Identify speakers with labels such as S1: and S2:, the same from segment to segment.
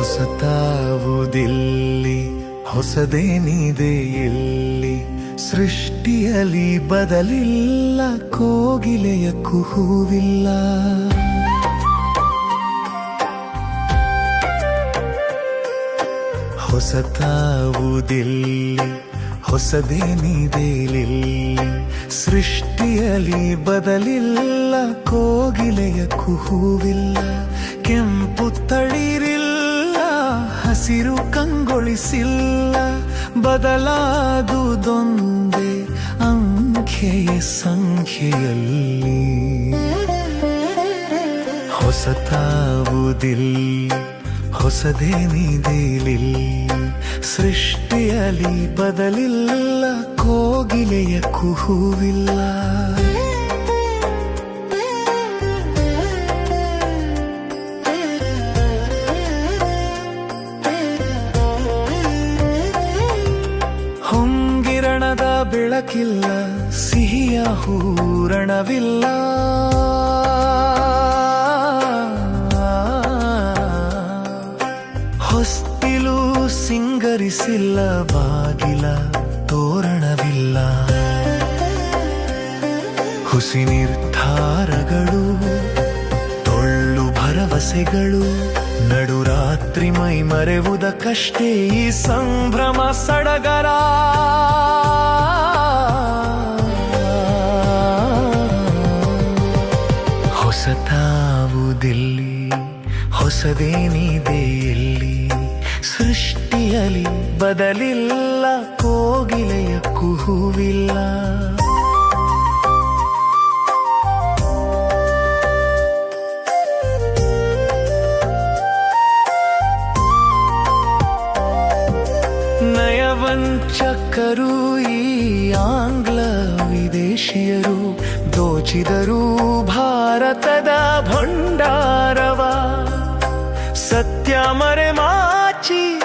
S1: ಹೊಸತಾವುದಿಲ್ಲಿ ಹೊಸದೇನಿದೆ ಇಲ್ಲಿ? ಸೃಷ್ಟಿಯಲ್ಲಿ ಬದಲಿಲ್ಲ, ಕೋಗಿಲೆಯ ಕುಹುವಿಲ್ಲ. ಹೊಸತಾವುದಿಲ್ಲಿ ಹೊಸದೇನಿದೆ ಇಲ್ಲಿ? ಸೃಷ್ಟಿಯಲ್ಲಿ ಬದಲಿಲ್ಲ, ಕೋಗಿಲೆಯ ಕುಹುವಿಲ್ಲ. ಕೆಂಪು ತಳಿರಿಲ್ಲ ಹಸಿರು ಕಂಗೊಳಿಸಿಲ್ಲ ಬದಲಾದುದೊಂದೇ ಅಂಖ್ಯೆಯ ಸಂಖ್ಯೆಯಲ್ಲಿ. ಹೊಸತಾವುದಿಲ್ಲ ಹೊಸದೇನಿದಿಲಿ ಸೃಷ್ಟಿಯಲ್ಲಿ ಬದಲಿಲ್ಲ ಕೋಗಿಲೆಯ ಕುಹುವಿಲ್ಲ. ಬೆಳಕಿಲ್ಲ, ಸಿಹಿಯ ಹೂರಣವಿಲ್ಲ. ಹೊಸ್ತಿಲು ಸಿಂಗರಿಸಿಲ್ಲ, ಬಾಗಿಲ ತೋರಣವಿಲ್ಲ. ಹುಸಿ ನಿರ್ಧಾರಗಳು, ತೊಳ್ಳು ಭರವಸೆಗಳು, ನಡುರಾತ್ರಿ ಮೈ ಮರೆವುದಕ್ಕಷ್ಟೇ ಈ ಸಂಭ್ರಮ ಸಡಗರ. ಹೊಸತಾವುದಿಲ್ಲಿ ಹೊಸದೇನಿದೆ ಇಲ್ಲಿ ಸೃಷ್ಟಿಯಲ್ಲಿ ಬದಲಿಲ್ಲ ಕೋಗಿಲೆಯ ಕುಹುವಿಲ್ಲ. ನಯವಂಚಕರು ಈ ವಿದೇಶಿಯರು ದೋಚಿದರು ಭಾರತದ ಭಂಡಾರವ. ಸತ್ಯ ಮರೆಮಾಚಿ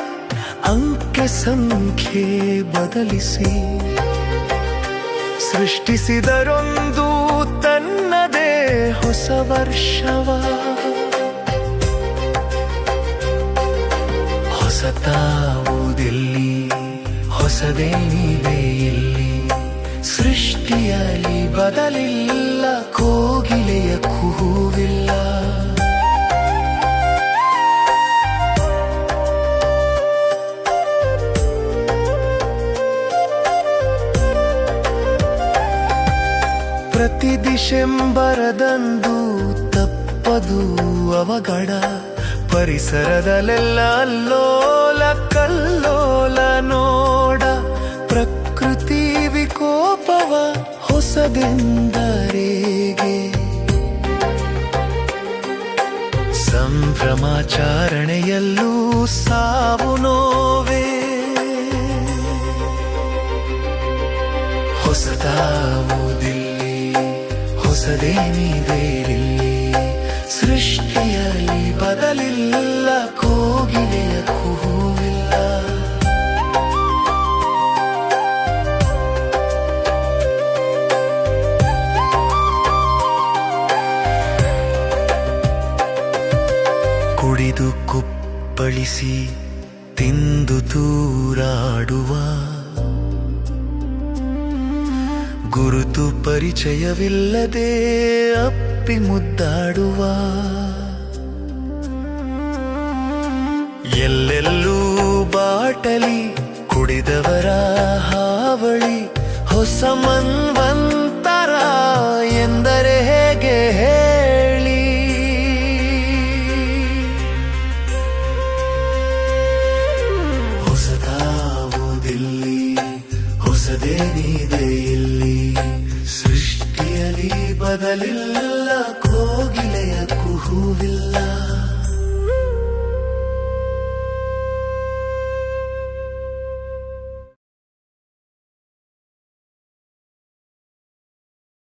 S1: ಅಂಕ ಸಂಖ್ಯೆ ಬದಲಿಸಿ. ಸೃಷ್ಟಿಸಿದರೊಂದು ತನ್ನದೇ ಹೊಸ ವರ್ಷವ. ಹೊಸತಾವುದಿಲ್ಲಿ ಹೊಸದೇನಿದೆ ಇಲ್ಲಿ. ಸೃಷ್ಟಿಯಲ್ಲಿ ಬದಲಿಲ್ಲ ಕೋಗಿಲೆಯ ಕೂವಿಲ್ಲ ಪ್ರತಿ ದಿಶೆಂಬರದಂದು ತಪ್ಪದು ಅವಗಡ ಪರಿಸರದಲ್ಲೆಲ್ಲ ಅಲ್ಲೋಲ ಕಲ್ಲೋಲ ನೋಡ ಪ್ರಕೃತಿ ವಿಕೋಪವ ಹೊಸದೆಂದರೇಗೆ? ಸಂಭ್ರಮಾಚಾರಣೆಯಲ್ಲೂ ಸಾವು ನೋವೇ? ಹೊಸದಾವುದಿಲ್ಲಿ ಹೊಸದೇನಿದೆ ಸೃಷ್ಟಿಯಲ್ಲಿ ಕುಡಿದು ಕುಪ್ಪಳಿಸಿ ತಿಂದು ತೂರಾಡುವ ಗುರುತು ಪರಿಚಯವಿಲ್ಲದೆ ಅಪ್ಪಿ ಮುದ್ದಾಡುವ. ಎಲ್ಲೆಲ್ಲೂ ಬಾಟಲಿ ಕುಡಿದವರ ಹಾವಳಿ ಹೊಸ ಮನ್ವಂತರ ಹೊಸದೇನಿದೆ ಇಲ್ಲಿ? ಸೃಷ್ಟಿಯಲ್ಲಿ ಬದಲಿಲ್ಲ ಕೋಗಿಲೆಯ ಕುಹುವಿಲ್ಲ.